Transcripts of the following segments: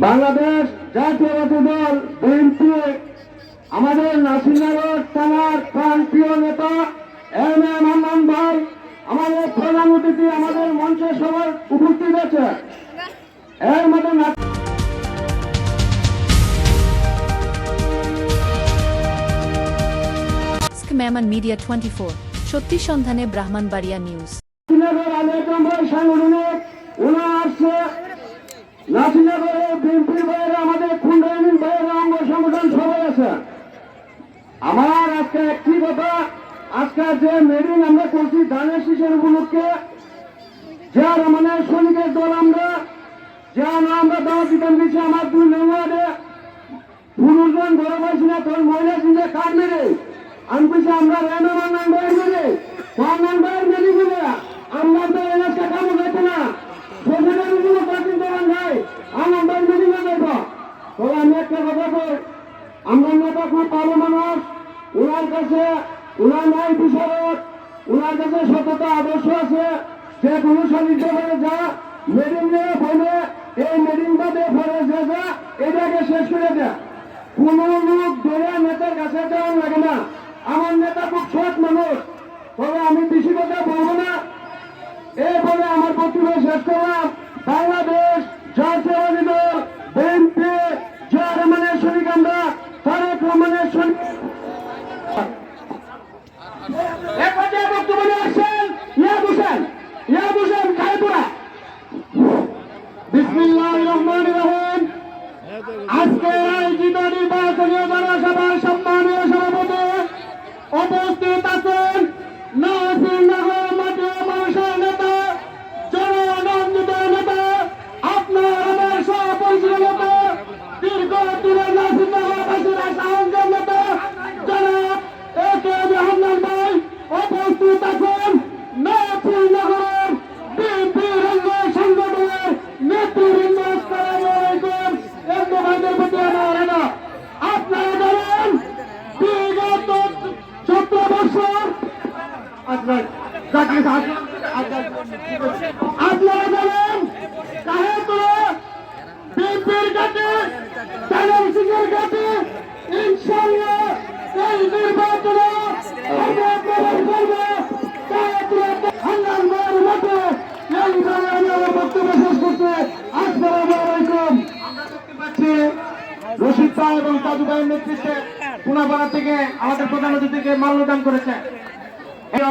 বাংলাদেশ জাতীয়বাদী দল বিএনপি আমাদের নাসিরনগর থানার প্রান্তীয় নেতা এম এ মান্নান ভাই আমাদের প্রধান অতিথি আমাদের মঞ্চে সবার উপস্থিত আছে। এর মধ্যে না- Ask Maman Media 24 সত্যি সন্ধানে ব্রাহ্মণবাড়িয়া নিউজ নাসিরনগরে বিএনপির আমাদের আমার আজকে একটি কথা, আজকে যে মিটিং আমরা করছি ধানের শীষের উপলক্ষে যার মানে সৈনিকের দল আমরা, যা আমরা দাওয়া দিতাম দিচ্ছি আমার দুই নম্বরে পুরুষজন বড় পাইছি না তোর মহিলা চিন্তা কার মেরে? আমি বলছি, আমরা রেনো মান্নান বাইর মেরে। মান্নান বাইর মেরে আমরা তো এলাকা কামো যাইতে না সেখানে বিভিন্ন কঠিন দোকান নাই আমার বাইর মেরে না যাইব তবে আমি একটা কথা কই? আমরা নেতা খুব ভালো মানুষ। ওনার কাছে ওনার নাই বিচারক, ওনার কাছে সততা আদর্শ আছে। যে কোনো সান্নিধ্য করে যা মেডিং নিয়ে ফলে, এই মেডিং বাদে ফলে যে যা, এটাকে শেষ করে দেয় কোন লোক ধরে নেতার কাছে যাওয়ার লাগে না। আমার নেতা খুব সৎ মানুষ। তবে আমি বেশি কথা বলব না। বলে আমার বক্তব্য শেষ করলাম। বাংলাদেশ জাতীয়বাদী দল বিএনপি এক পর্যায়ে বক্তব্য নিয়ে আসছেন ইয়া হোসেন। ইয়া হোসেন খাইপুরা বিসমিল্লাহ রহমান রহিম। আপনার আপনারা জানেন কাহে মতো এই আমার বক্তব্য করতে আসসালামু আলাইকুম। আমরা দেখতে পাচ্ছি রশিদ ভাই এবং তাজু নেতৃত্বে পুনাপাড়া থেকে আমাদের প্রধান অতিথিকে মাল্যদান করেছে।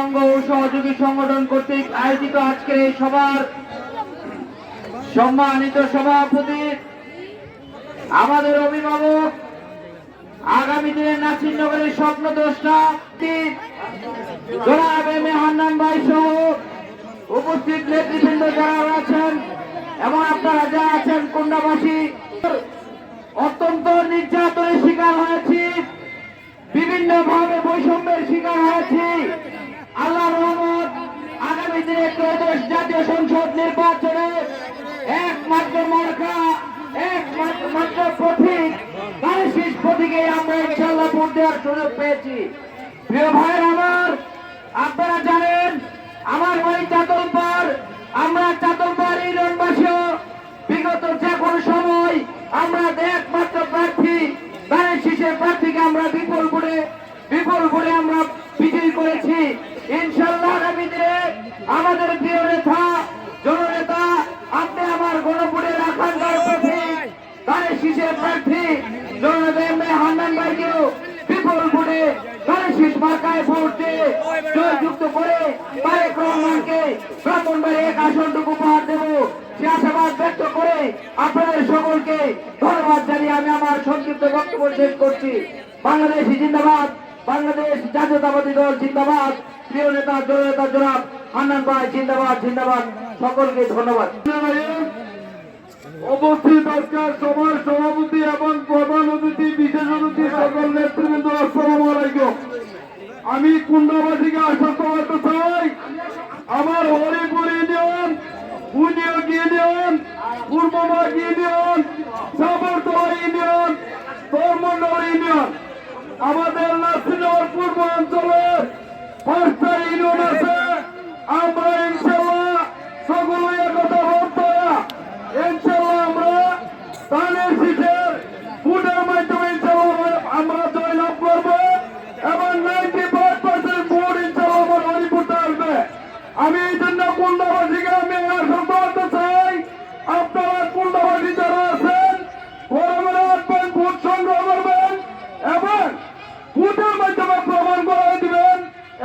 অঙ্গ ও সহযোগী সংগঠন কর্তৃক আয়োজিত আজকের এই সভার সম্মানিত সভাপতি, আমাদের অভিভাবক, আগামী দিনে নাসিরনগরের স্বপ্ন হান্নান ভাই সহ উপস্থিত নেতৃবৃন্দ যারা আছেন এবং আপনারা যারা আছেন কুন্ডাবাসী অত্যন্ত নির্যাতনের শিকার হয়েছি বিভিন্ন ভাবে বৈষম্যের শিকার হয়েছি। আল্লাহ রহমত আগামী দিনে ত্রয়োদশ জাতীয় সংসদ নির্বাচনে একমাত্র মার্কা, একমাত্র প্রতীক গানের প্রতীকে আমরা ইনশাল্লাহ ভোট দেওয়ার সুযোগ পেয়েছি। প্রিয় ভাইয়ের আমার আপনারা জানেন, আমার বাড়ি চাতলপাড়, আমরা চাতলপাড় ইউনিয়নবাসীও বিগত যে কোনো সময় আমরা একমাত্র প্রার্থী শীষের প্রার্থীকে আমরা বিপুল ভোটে বিপুল ভোটে আমরা বিজয়ী করেছি। ইনশাল্লাহ আগামী দিনে আমাদের প্রিয় নেতা, জননেতা, আপনি আমার গণপুরের আকাঙ্ক্ষার প্রতীক গানের শীষের প্রার্থী, জননেতা হান্নান ভাইকেও বিপুল গানের শীষ মার্কায় করে ব্রাহ্মণবাড়ি এক আসনটুকু উপহার দেব। সে আশাবাদ ব্যক্ত করে আপনাদের সকলকে ধন্যবাদ জানিয়ে আমি আমার সংক্ষিপ্ত বক্তব্য শেষ করছি। বাংলাদেশ জিন্দাবাদ। বাংলাদেশ জাতীয়তাবাদী দল জিন্দাবাদ। প্রিয় নেতা জননেতা জনাব হান্নান ভাই, জিন্দাবাদ জিন্দাবাদ। সকলকে ধন্যবাদ। উপস্থিত আজকের সভার সভাপতি এবং প্রধান অতিথি, বিশেষ অতিথি, সকল নেতৃবৃন্দ, আসসালাম আলাইকুম। আমি কুন্ডাবাসীকে আশ্বস্ত করতে চাই, আমার Haripur union Buniyak union Purbabag union, Sabartala union Dharmanagar union. আমাদের নাসিনগর পূর্ব অঞ্চলের পাঁচটা ইউনিয়ন আছে। আমরা ইনশাল্লাহ সকলে একতা বদ্ধ ইনশাল্লাহ আমরা তাহলে শীষের ভোটের মাধ্যমে ইনশাল্লাহ আমরা জয়লাভ করব এবং নাইনটি ফাইভ পার্সেন্ট ভোট ইনশাল্লাহ আমার হরিপুরতে আসবে আমি এই জন্য কুন্ডাবাসীকে আমি আশ্বস্ত করতে চাই আপনারা কুন্ডাবাসী যারা আছেন ঘরে ঘরে আসবেন ভোট সংগ্রহ করবেন এবং ভোটের মাধ্যমে প্রমাণ করে দিবেন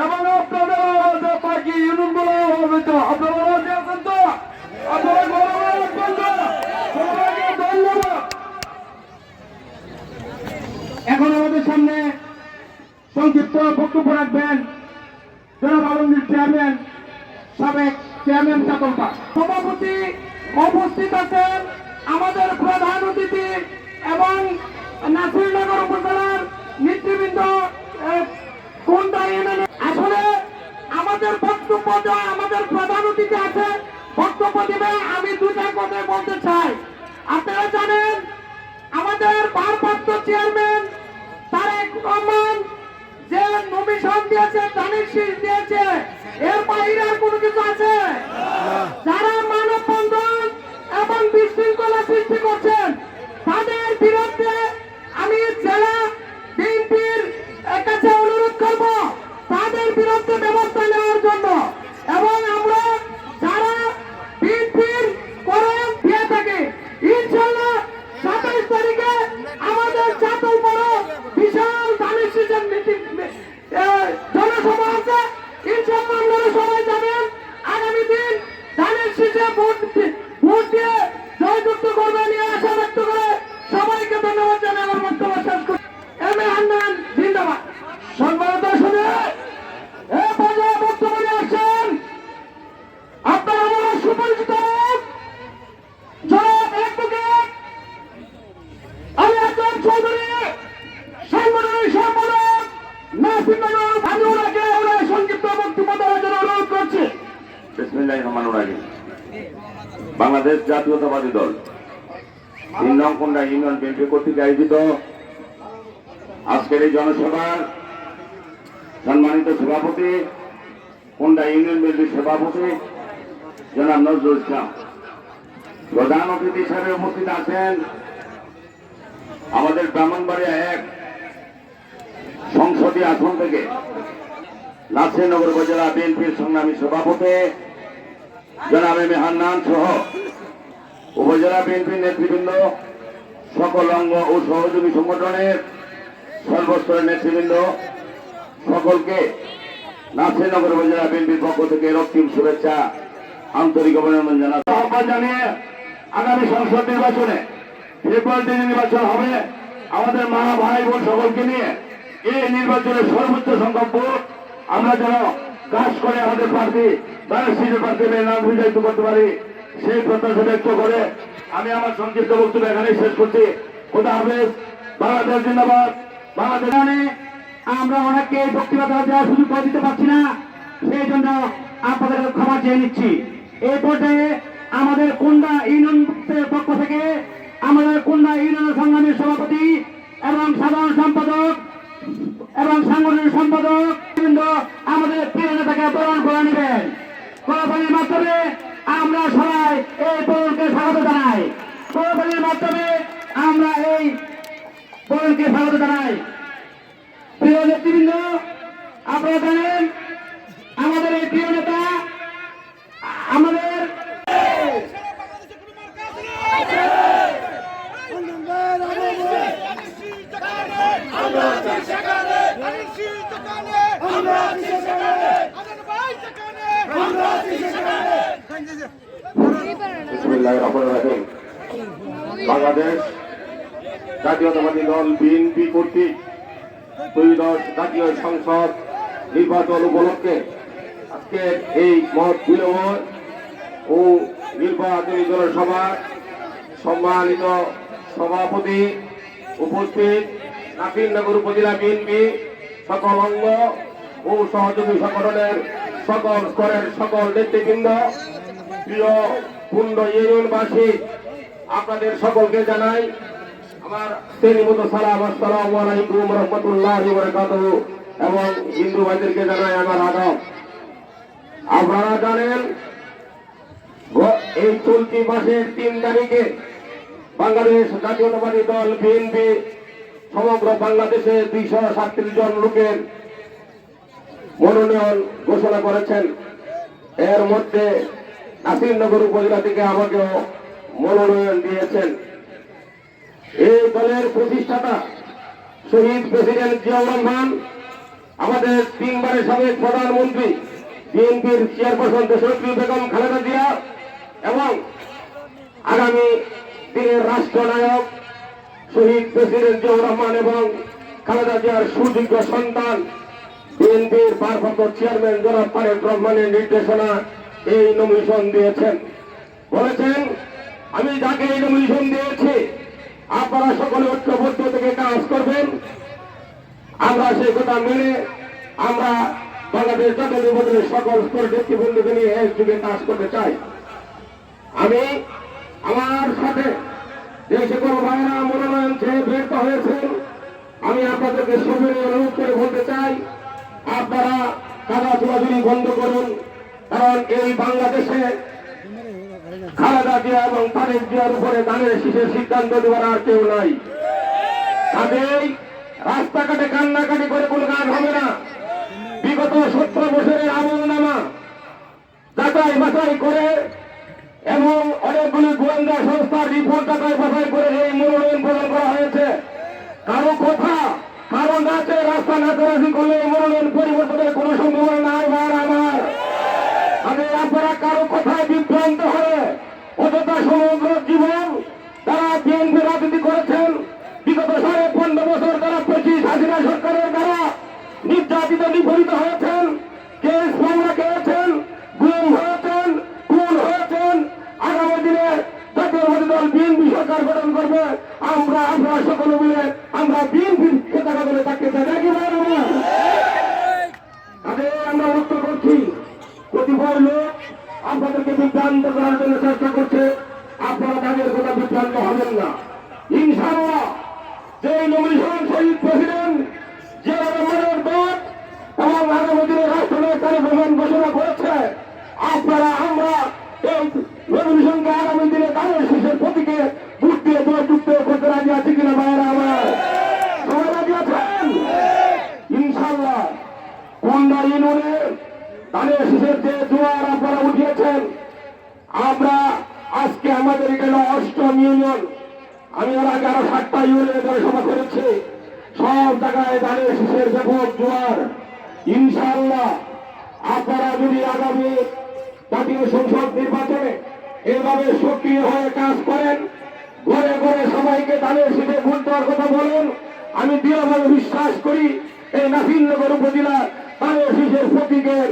এবং আপনাদের আওয়াজে বাকি ইউনিয়নগুলো হবে তো আপনারা রাজি আছেন তো আপনারা ঘরে ঘরে আসবেন তো সবাইকে ধন্যবাদ এখন আমাদের সামনে সংক্ষিপ্ত বক্তব্য রাখবেন জনাব আলমগীর চেয়ারম্যান সাবেক চেয়ারম্যান চাকলপা সভাপতি উপস্থিত আছেন আমাদের প্রধান অতিথি এবং নাসিরনগর উপজেলার নেতৃবৃন্দ আহ, কোনটা ইউনিয়নে আসলে আমাদের বক্তব্য দেওয়া আমাদের প্রধান অতিথি আছে। বক্তব্য দিবে, আমি দুটা কথা বলতে চাই। আপনারা জানেন, আমাদের ভারপ্রাপ্ত চেয়ারম্যান তারেক রহমান যে নমিশন দিয়েছে জানির শীষ দিয়েছে? এর বাইরে কোনো কিছু আছে? যারা মানব বন্ধন এবং বিশৃঙ্খলা সৃষ্টি করছেন, তাদের বিরুদ্ধে আমি জেলা বিএনপির কাছে তাদের বিরুদ্ধে ব্যবস্থা নেওয়ার জন্য এবং আমরা যারা বিএনপির করে দিয়ে থাকি ইনশাল্লাহ সাতাইশ তারিখে আমাদের চাতল বড় বিশাল ধানের সিজন মিটিং জনসভা আছে ইনশাল্লাহ আপনারা সবাই যাবেন আগামী দিন ধানের শীষে ভোট দি- ভোট দিয়ে জয়যুক্ত করবেন এই আশা ব্যক্ত করে সবাইকে ধন্যবাদ জানাই আমার বক্তব্য শেষ করি এম এ হান্নান জিন্দাবাদ সম্মানিত শুনে এ পর্যায়ে বক্তব্য নিয়ে আসছেন আপনারা আমার সুপরিচিত লোক, জনাব অ্যাডভোকেট আমি একজন বাংলাদেশ জাতীয়তাবাদী দল, তিন নং ইউনিয়ন বিএনপি কর্তৃক আয়োজিত আজকের এই জনসভার সম্মানিত সভাপতি, কোন্ডা ইউনিয়ন বিএনপির সভাপতি জনাব নজরুল ইসলাম। প্রধান অতিথি হিসাবে উপস্থিত আছেন আমাদের ব্রাহ্মণবাড়িয়া এক সংসদীয় আসন থেকে নাসিরনগর উপজেলা বিএনপির সংগ্রামী সভাপতি জনাব এম হান্নান সহ উপজেলা বিএনপির নেতৃবৃন্দ সকল অঙ্গ ও সহযোগী সংগঠনের সর্বস্তরের নেতৃবৃন্দ সকলকে নাসিরনগর উপজেলা বিএনপির পক্ষ থেকে রক্তিম শুভেচ্ছা, আন্তরিক অভিনন্দন জানাতে আহ্বান জানিয়ে আগামী সংসদ নির্বাচনে ফেব্রুয়ারিতে নির্বাচন হবে, আমাদের মা, ভাই, বোন সকলকে নিয়ে এই নির্বাচনে সর্বোচ্চ সংখ্যক ভোট আমরা যেন কাজ করে আমাদের প্রার্থী তার সিটের প্রার্থী নাম বিজয়িত করতে পারি, সেই প্রত্যাশা ব্যক্ত করে আমি আমার সংক্ষিপ্ত বক্তব্য এখানেই শেষ করছি। খোদা হাফেজ, বাংলাদেশ জিন্দাবাদ, বাংলাদেশ আমরা অনেককে বক্তব্য দেওয়ার সুযোগ করে দিতে পারছি না, সেই জন্য আপনাদের ক্ষমা চেয়ে নিচ্ছি। এই পর্যায়ে আমাদের কুন্ডা ইউনিয়নের পক্ষ থেকে আমাদের কুন্ডা ইউনিয়নের সংগ্রামের সভাপতি এবং সাধারণ সম্পাদক এবং সাংগঠনিক সম্পাদক আমাদের প্রিয় নেতাকে বরণ করে নেবেন। কোরবানির মাধ্যমে আমরা সবাই এই বরণকে স্বাগত জানাই। কোরবানির মাধ্যমে আমরা এই বরণকে স্বাগত জানাই। প্রিয় নেতৃবৃন্দ, আপনারা জানেন, আমাদের এই প্রিয় নেতা, আমাদের বিসমিল্লাহির রহমানির রহিম। বাংলাদেশ জাতীয়তাবাদী দল বিএনপি কর্তৃক ত্রয়োদশ জাতীয় সংসদ নির্বাচন উপলক্ষে আজকের এই মত বিলম্ব ও নির্বাচনী জনসভা সম্মানিত সভাপতি উপস্থিত নাসিরনগর উপজেলা বিএনপি সকল অঙ্গ ও সহযোগী সংগঠনের সকল স্তরের সকল নেতৃবৃন্দ, প্রিয় কুণ্ড ইউনিয়নবাসী, আপনাদের সকলকে জানাই আমার শ্রেণীমত সালাম, আসসালামু আলাইকুম রহমতুল্লাহ বরকাত এবং হিন্দু ভাইদেরকে জানাই আমার আদব। আপনারা জানেন এই চলতি মাসের তিন তারিখে বাংলাদেশ জাতীয়তাবাদী দল বিএনপি সমগ্র বাংলাদেশে দুইশো সাতত্রিশ জন লোকের মনোনয়ন ঘোষণা করেছেন। এর মধ্যে নাসিরনগর উপজেলা থেকে আমাকেও মনোনয়ন দিয়েছেন। এই দলের প্রতিষ্ঠাতা শহীদ প্রেসিডেন্ট জিয়াউর রহমান, আমাদের তিনবারের সাবেক প্রধানমন্ত্রী, বিএনপির চেয়ারপারসন দেশরত্রী বেগম খালেদা জিয়া এবং আগামী দিনের রাষ্ট্রনায়ক শহীদ প্রেসিডেন্ট রহমান এবং খালেদা জিয়ার সুযোগ্য সন্তান বিএনপির ভারপ্রাপ্ত চেয়ারম্যান জনাব তারেক রহমানের নির্দেশনা এই নমিশন দিয়েছেন। বলেছেন, আমি যাকে এই নমিশন দিয়েছি, আপনারা সকলে ঐক্যবদ্ধ থেকে কাজ করবেন। আমরা সেই কথা মেনে আমরা বাংলাদেশ জাতীয় বদলের সকল স্তর ব্যক্তিবন্ধুকে নিয়ে এক যুগে কাজ করতে চাই। আমি আমার সাথে যে সকল ভাইরা মনোনয়ন চেয়ে ব্যর্থ হয়েছেন আমি আপনাদেরকে সবাই অনুরোধ করে বলতে চাই, আপনারা কাদা চুরাচুরি বন্ধ করুন, কারণ এই বাংলাদেশে খালেদা জিয়া এবং তারেক জিয়ার উপরে দানের শীষের সিদ্ধান্ত দেওয়ার আর কেউ নাই। কাজেই রাস্তাঘাটে কান্নাকাটি করে কোনো কাজ হবে না। বিগত সতেরো বছরের আমল নামা যাচাই বাছাই করে এবং অনেকগুলি গোয়েন্দা সংস্থার রিপোর্ট যাচাই বাছাই করে এই মনোনয়ন প্রদান করা হয়েছে। কারও কথা, কারও নাচে রাস্তা নাচারাচি করলে এই মনোনয়ন পরিবর্তনের কোনো সম্ভাবনা নাই ভার আমার। আমি আপনারা কারও কথায় বিভ্রান্ত হয়ে অযথা সমগ্র জীবন তারা বিএনপি রাজনীতি করেছেন। বিগত সাড়ে পনেরো বছর তারা পঁচিশ হাসিনা সরকারের দ্বারা নির্যাতিত, নিপীড়িত হয়েছেন গঠন করবে আমরা সকলে মিলে, আমরা বিএনপির খেতাকা বলে নাকি ভাই আমরা? উত্তর করছি, কতিপয় লোক আপনাদেরকে বিভ্রান্ত করার জন্য চেষ্টা করছে। আপনারা তাদের কথা বিভ্রান্ত হবেন না। ইনশাআল্লাহ যে নমিনেশন শহীদ প্রেসিডেন্ট যে রহমানের দল এবং আগামী তারেক ঘোষণা করেছে, আপনারা, আমরা কিনা বাইরে আমার? ইনশাল্লাহ কোন্ডা ইউনিয়নে ধানের শেষের যে জোয়ার আপনারা উঠিয়েছেন, আমরা আজকে আমাদের এখানে অষ্টম ইউনিয়ন। আমি আগে আরও সাতটা ইউনিয়নে ধরে সভা করেছি। সব জায়গায় ধানের শেষের ব্যাপক জোয়ার ইনশাআল্লাহ আপনারা যদি আগামী জাতীয় সংসদ নির্বাচনে এভাবে সক্রিয় হয়ে কাজ করেন ঘরে ঘরে সবাইকে ধানের শীতে ভোট দেওয়ার কথা বলেন। আমি দৃঢ়ভাবে বিশ্বাস করি, এই নাসিরনগর উপজেলা ধানের শীষের প্রতীকের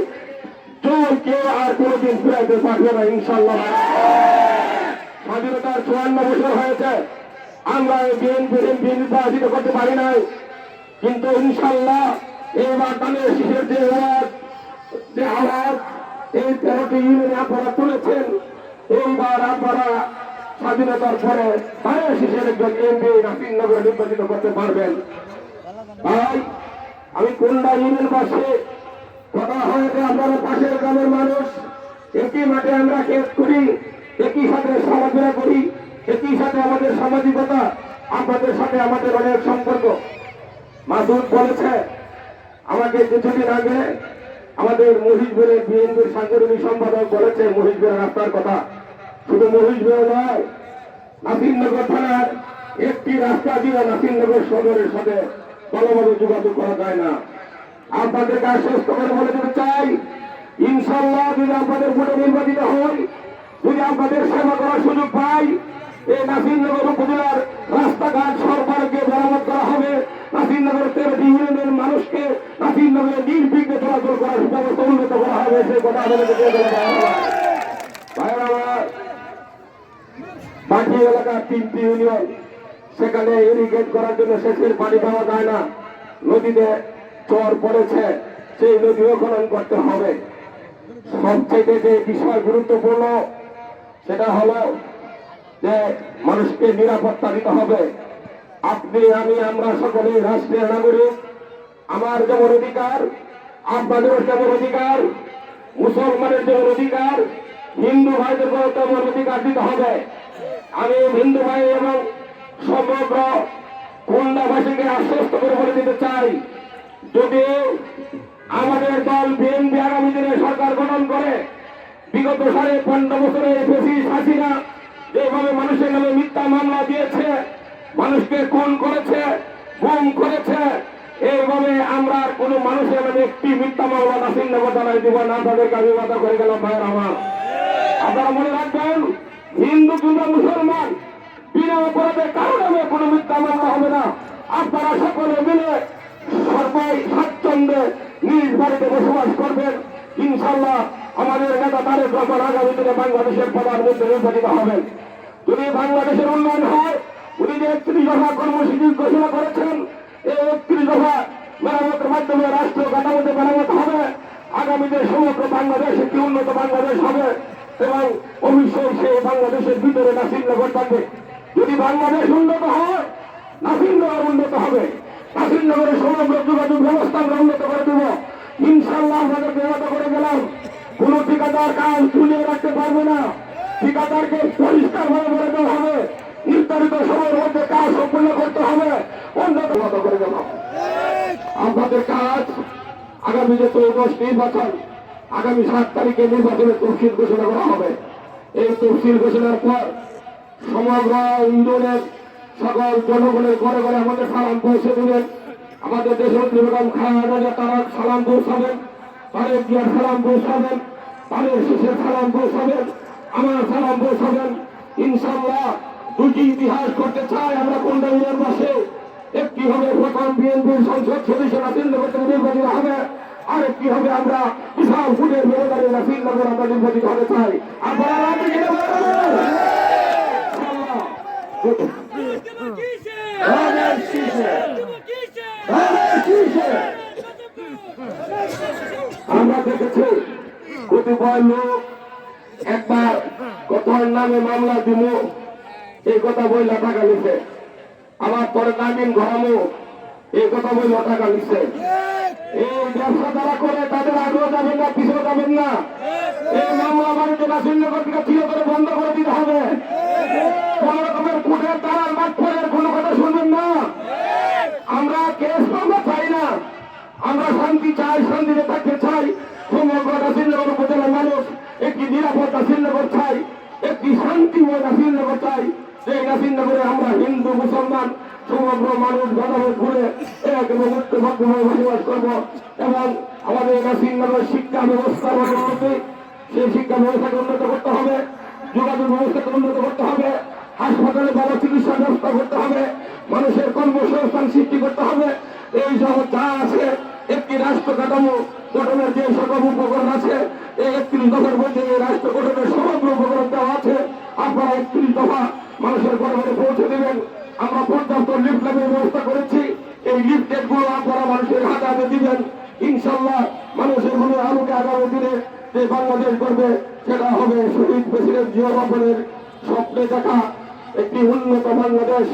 জোর কেউ আর কোনোদিন ফিরাইতে পারবে না ইনশাল্লাহ স্বাধীনতার চুয়ান্ন বছর হয়েছে। আমরা বিএনপি, এমপি নির্বাচিত করতে পারি নাই। কিন্তু ইনশাল্লাহ এবার যে আওয়াজ যে আওয়াজ, এই তেরোটি ইউনিয়নে আপনারা তুলেছেন। এইবার আপনারা স্বাধীনতার পরে ধানের শীষের একজন এমপি নাসিরনগরে নির্বাচিত করতে পারবেন। তাই আমি কোনটা ইউনিয়ন পাশে কথা হয়েছে আপনারা পাশের গ্রামের মানুষ। একই মাঠে আমরা কেস করি, একই সাথে সমালোচনা করি, একই সাথে আমাদের সামাজিকতা, আপনাদের সাথে আমাদের অনেক সম্পর্ক। মাসুদ বলেছে, আমাকে কিছুদিন আগে আমাদের মহিষবের বিএনপির সাংগঠনিক সম্পাদক বলেছে মহিষবের রাস্তার কথা। শুধু মহিষবের নয় নাসিরনগর থানার একটি রাস্তা দিয়ে নাসিরনগর সদরের সাথে ভালোভাবে যোগাযোগ করা যায় না। আপনাদেরকে আশ্বস্ত করে বলে দিতে চাই ইনশাল্লাহ যদি আপনাদের ভোটে নির্বাচিত হন যদি আপনাদের সেবা করার সুযোগ পাই, এই নাসিরনগর উপজেলার রাস্তাঘাট সরকারকে মেরামত করা হবে। নাসিরনগর তেরোটি ইউনিয়নের মানুষকে নাসিরনগরে নির্বিঘ্নে চলাচল করার ব্যবস্থা উন্নত করা হবে, সেই কথা আমাদেরকে দিয়ে বাকি এলাকার তিনটি ইউনিয়ন সেখানে ইরিগেট করার জন্য সেচের পানি পাওয়া যায় না। নদীতে চর পড়েছে, সেই নদীও খনন করতে হবে। সবচেয়ে যে বিষয় গুরুত্বপূর্ণ, সেটা হলো যে মানুষকে নিরাপত্তা দিতে হবে। আপনি, আমি, আমরা সকলেই রাষ্ট্রের নাগরিক। আমার যেমন অধিকার, আপনাদেরও তেমন অধিকার। মুসলমানের যেমন অধিকার, হিন্দু ভাইদেরকেও তেমন অধিকার দিতে হবে। আমি হিন্দু ভাই এবং সমগ্র খুলনাবাসীকে আশ্বস্ত করে বলে দিতে চাই, যদি আমাদের দল বিএনপি আগামী দিনে সরকার গঠন করে, বিগত সাড়ে পনেরো বছরে বেশি হাসিনা যেভাবে মানুষের নামে মিথ্যা মামলা দিয়েছে, মানুষকে খুন করেছে, গুম করেছে, এইভাবে আমরা কোনো মানুষের নামে একটি মিথ্যা মামলা নাসিন নেব জানাই দিব না, তাদেরকে আমি কথা করে গেলাম ভাইয়ের আমার। আপনারা মনে রাখবেন হিন্দু কিংবা মুসলমান, বিনা অপরাধে কারও নামে কোনো মিথ্যা মামলা হবে না। আপনারা সকলে মিলে সবাই স্বাচ্ছন্দ্যে নিজ বাড়িতে বসবাস করবেন। ইনশাল্লাহ আমাদের নেতা তারেক রহমান আগামী দিনে বাংলাদেশের প্রধানমন্ত্রী নির্বাচিত হবেন। যদি বাংলাদেশের উন্নয়ন হয়, উনি যে একত্রিশ দফা কর্মসূচি ঘোষণা করেছেন, এই একত্রিশ দফা মেরামতের মাধ্যমে রাষ্ট্র কাঠামোতে মেরামত হবে। আগামীতে সমগ্র বাংলাদেশ একটি উন্নত বাংলাদেশ হবে। এবং অবশ্যই বাংলাদেশের ভিতরে নাসিরনগর থাকবে। যদি বাংলাদেশ উন্নত হয় নাসিরনগর উন্নত হবে। নাসিরনগরের সমগ্র যোগাযোগ ব্যবস্থা আমরা উন্নত করে দেব। ইনশাল্লাহ আমাদের ব্যবস্থা করে গেলাম। কোন ঠিকাদার কাজ তুলিয়ে রাখতে পারবে না। ঠিকাদারকে পরিষ্কার ভাবে বলে দেওয়া হবে। নির্ধারিত সময়ের মধ্যে কাজ সম্পূর্ণ করতে হবে। উন্নত মতো করে গেলাম। আপনাদের কাজ আগামী যে চৌদশ নির্বাচন আগামী সাত তারিখে নির্বাচনের তফসিল ঘোষণা করা হবে। এই তফসিল ঘোষণার পর সমগ্র ইন্দোরের সকল জনগণের ঘরে ঘরে আমাদের সালাম পৌঁছে দেবেন। আমাদের দেশের বেগম খাওয়া তারা সালাম পৌঁছাবেন, তারেক জিয়ার সালাম পৌঁছাবেন তাদের শেষের সালাম পৌঁছাবেন, আমার সালাম পৌঁছাবেন। ইনশাল্লাহ দুটি ইতিহাস করতে চাই আমরা কোনটা পাশে একটি হবে প্রথম বিএনপির সংসদ সদস্য নাসির নগর থেকে নির্বাচিত হবে। আর হবে আমরা? বিশাল ফুটের মেয়েদারি নাসির নগর আমরা নির্বাচিত হতে চাই। আপনারা। আমরা দেখেছি, কতিপয় লোক একবার কোথায় নামে মামলা দিব এই কথা বইলা টাকা নিছে আবার পরে নামিন ঘরামো এই কথা বইলা টাকা নিছে এই ব্যবসা করে, তাদের আগেও যাবেন না, পিছনে যাবেন না। এই মামলা বাড়িতে নাসিরনগর থেকে থিয়ে করে বন্ধ করে দিতে হবে। কোন রকমের কুটের তারার মাঠ কোনো কথা শুনবেন না। আমরা কেস মামলা চাই না। আমরা শান্তি চাই, শান্তিতে থাকতে চাই। সমগ্র নাসিরনগর উপজেলার মানুষ, একটি নিরাপদ নাসিরনগর চাই, একটি শান্তিময় নাসিরনগর চাই। সেই নাসিরনগরে আমরা হিন্দু, মুসলমান সমগ্র মানুষ ভেদাভেদ ভুলে এক এবং ঐক্যবদ্ধভাবে বসবাস করব এবং আমাদের নাসিরনগর শিক্ষা ব্যবস্থার উন্নতি সেই শিক্ষা ব্যবস্থাকে উন্নত করতে হবে, যোগাযোগ ব্যবস্থাকে উন্নত করতে হবে, হাসপাতালে ভালো চিকিৎসা ব্যবস্থা করতে হবে, মানুষের কর্মসংস্থান সৃষ্টি করতে হবে। এই সব যা আছে, একটি রাষ্ট্র কাঠামো গঠনের যে সকল উপকরণ আছে, এই একত্রিশ দফার মধ্যে এই রাষ্ট্র গঠনের সমগ্র উপকরণ দেওয়া আছে। আপনারা একত্রিশ দফা হাতে দিবেন ইনশাল্লাহ মানুষের মনে আলোকে আগামী দিনে যে বাংলাদেশ করবে সেটা হবে শহীদ প্রেসিডেন্ট জিয়া রহমানের স্বপ্নে দেখা। একটি উন্নত বাংলাদেশ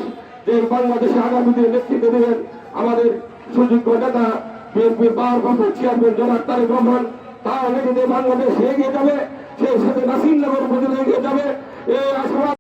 যে বাংলাদেশে আগামী দিনে নেতৃত্ব দেবেন আমাদের সুযোগ্য নেতা, বিএনপির ভারপ্রাপ্ত চেয়ারম্যান জনাব তারেক রহমান। তার নেতৃত্বে বাংলাদেশ এগিয়ে যাবে, সেই সাথে নাসির নগর উপজেলা এগিয়ে যাবে। এই আশাবাদ